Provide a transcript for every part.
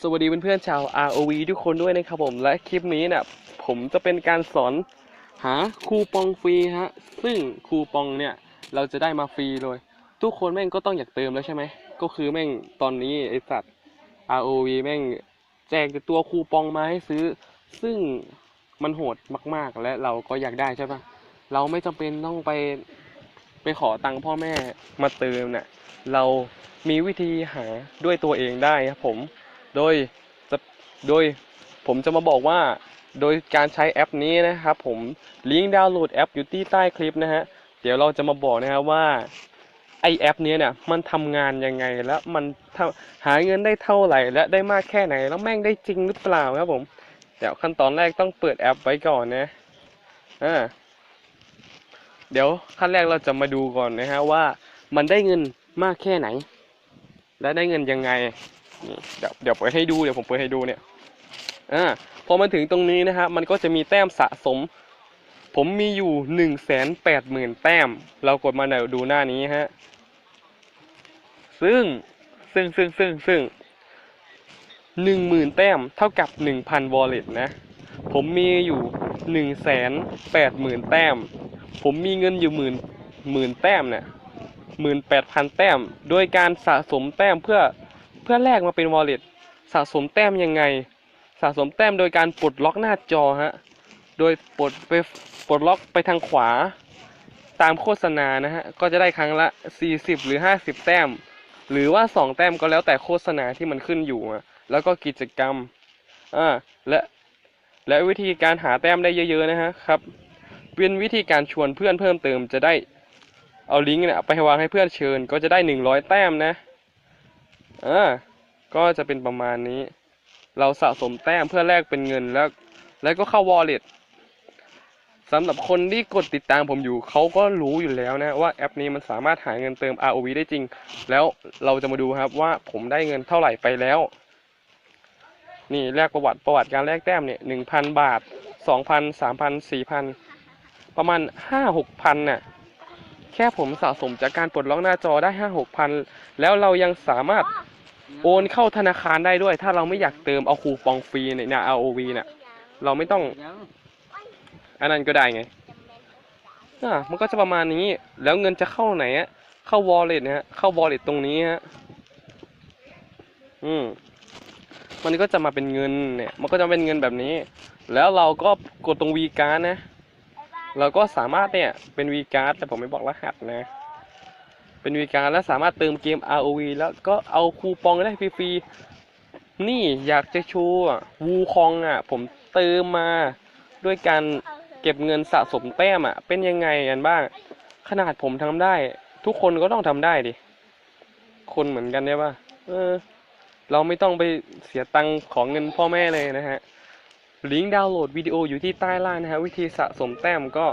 สวัสดีเพื่อนๆชาว ROV ทุกคนด้วยนะครับผมและคลิปนี้เนี่ยผมจะเป็นการสอนหาคูปองฟรีฮะซึ่งคูปองเนี่ยเราจะได้มาฟรีเลย ทุกคนแม่งก็ต้องอยากเติมแล้วใช่ไหมก็คือแม่งตอนนี้ไอสัตว์ ROV แม่งแจกแต่ตัวคูปองมาให้ซื้อ ซึ่งมันโหดมากๆ และเราก็อยากได้ใช่ปะเราไม่จำเป็นต้องไปไปขอตังค์พ่อแม่มาเติมน่ะเรามีวิธีหาด้วยตัวเองได้ครับผม โดยโดยผมจะมาบอกว่า โดยการใช้แอปนี้นะครับผมลิงก์ดาวน์โหลดแอปอยู่ที่ใต้คลิปนะฮะเดี๋ยวเราจะมาบอกนะครับว่าไอแอปนี้เนี่ยมันทำงานยังไงแล้วมันหาเงินได้เท่าไหร่ และได้มากแค่ไหนแล้วแม่งได้จริงหรือเปล่าครับผมเดี๋ยวขั้นตอนแรกต้องเปิดแอปไว้ก่อนนะอ่าเดี๋ยวขั้นแรกเราจะมาดูก่อนนะฮะว่า มันได้เงินมากแค่ไหน และได้เงินยังไง เดี๋ยวเดี๋ยวเปิดให้ดูเดี๋ยวผมเปิดให้ดูเนี่ยอ่าพอมาถึงตรงนี้นะครับมันก็จะมีแต้มสะสม ผมมีอยู่หนึ่งแสนแปดหมื่นแต้ม เรากดมาเดี๋ยดูหน้านี้ฮะซึ่งซึ่งซึ่งซึ่งซึ่งหนึ่งหมื่นแต้มเท่ากับหนึ่งพันวอลเล็ตนะ ผมมีอยู่หนึ่งแสนแปดหมื่นแต้ม ผมมีเงินอยู่หมื่นหมื่นแต้มเนี่ยหมื่นแปดพันแต้ม โดยการสะสมแต้มเพื่อ เพื่อแลกมาเป็น wallet สะสมแต้มยังไง สะสมแต้มโดยการปลดล็อกหน้าจอฮะ โดยปลดไปปลดล็อกไปทางขวา ตามโฆษณานะฮะ ก็จะได้ครั้งละ 40 หรือ 50 แต้ม หรือว่า 2 แต้มก็แล้วแต่โฆษณาที่มันขึ้นอยู่ แล้วก็กิจกรรม อ่า และและวิธีการหาแต้มได้เยอะ ๆ นะฮะครับ เป็นวิธีการชวนเพื่อนเพิ่มเติมจะได้เอาลิงก์เนี่ยไปวางให้เพื่อนเชิญก็จะได้ 100 แต้มนะ อ่าก็จะเป็นประมาณนี้ เราสะสมแต้มเพื่อแลกเป็นเงินแล้ว แล้วก็เข้า wallet สำหรับคนที่กดติดตามผมอยู่เขาก็รู้อยู่แล้วนะว่าแอปนี้มันสามารถหาเงินเติม ROV ได้จริง แล้วเราจะมาดูครับว่าผมได้เงินเท่าไหร่ไปแล้ว นี่แลกประวัติประวัติการแลกแต้มเนี่ยหนึ่งพันบาทสองพันสามพันสี่พันประมาณห้าหกพันน่ะ แค่ผมสะสมจากการปลดล็อกหน้าจอได้ห้าหกพันแล้วเรายังสามารถโอนเข้าธนาคารได้ด้วย ถ้าเราไม่อยากเติมเอาคูปองฟรีในเนี่ย ROV เนี่ยเราไม่ต้องอันนั้นก็ได้ไงอ่ามันก็จะประมาณนี้ แล้วเงินจะเข้าไหนอะเข้า wallet นะฮะ เข้า wallet ตรงนี้ฮะ อืม มันก็จะมาเป็นเงินเนี่ย มันก็จะเป็นเงินแบบนี้ แล้วเราก็กดตรง V card นะ เราก็สามารถเนี่ยเป็น V card แต่ผมไม่บอกรหัสนะ เป็นวีการ์ดและสามารถเติมเกม ROV แล้วก็เอาคูปองได้ฟรีๆนี่อยากจะชว์วูคองอะ ผมเติมมาด้วยการเก็บเงินสะสมแต้มอะ เป็นยังไงกันบ้าง ขนาดผมทำได้ ทุกคนก็ต้องทำได้ดิ คนเหมือนกันเนี่ป่ะเออ เราไม่ต้องไปเสียตังค์ของเงินพ่อแม่เลยนะฮะ ลิงก์ดาวน์โหลดวิดีโออยู่ที่ใต้ล่างนะฮะวิธีสะสมแต้มก็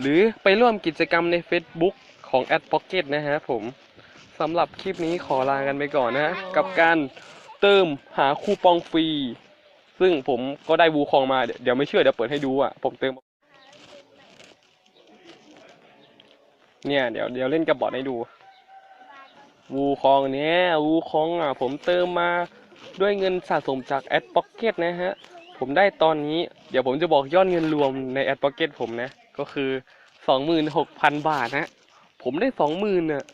หรือไปร่วมกิจกรรมใน Facebook ของ a d Pocket นะฮะผมสำหรับคลิปนี้ขอลากันไปก่อนนะกับการเติมหาคูปองฟรี ซึ่งผมก็ได้วูคองมา เดี๋ยวไม่เชื่อเดี๋ยวเปิดให้ดูอะผมเติม เนี่ยเดี๋ยวเดี๋ยวเล่นกับบอทให้ดูวูคองเนี้ยวูคองอะผมเติมมาด้วยเงินสะสมจาก a d Pocket นะฮะ ผมได้ตอนนี้ เดี๋ยวผมจะบอกยอดเงินรวมใน a d Pocket ผมนะ ก็คือ26,000บาทนะ ผมได้20,000น่ะ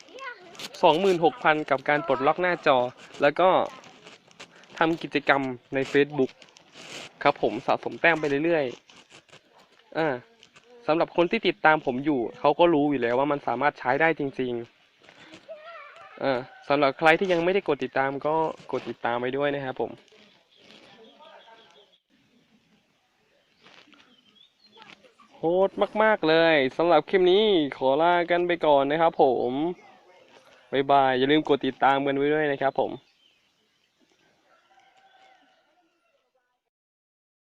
26,000กับการปลดล็อกหน้าจอ แล้วก็ทำกิจกรรมใน Facebook ครับผมสะสมแต้มไปเรื่อยๆอ่าสำหรับคนที่ติดตามผมอยู่ เขาก็รู้อยู่แล้วว่ามันสามารถใช้ได้จริงๆอ่าสำหรับใครที่ยังไม่ได้กดติดตามก็กดติดตามไปด้วยนะครับผม โหดมาก ๆ เลยสำหรับคลิปนี้ขอลากันไปก่อนนะครับผม บ๊ายบาย อย่าลืมกดติดตามกันไว้ด้วยนะครับผม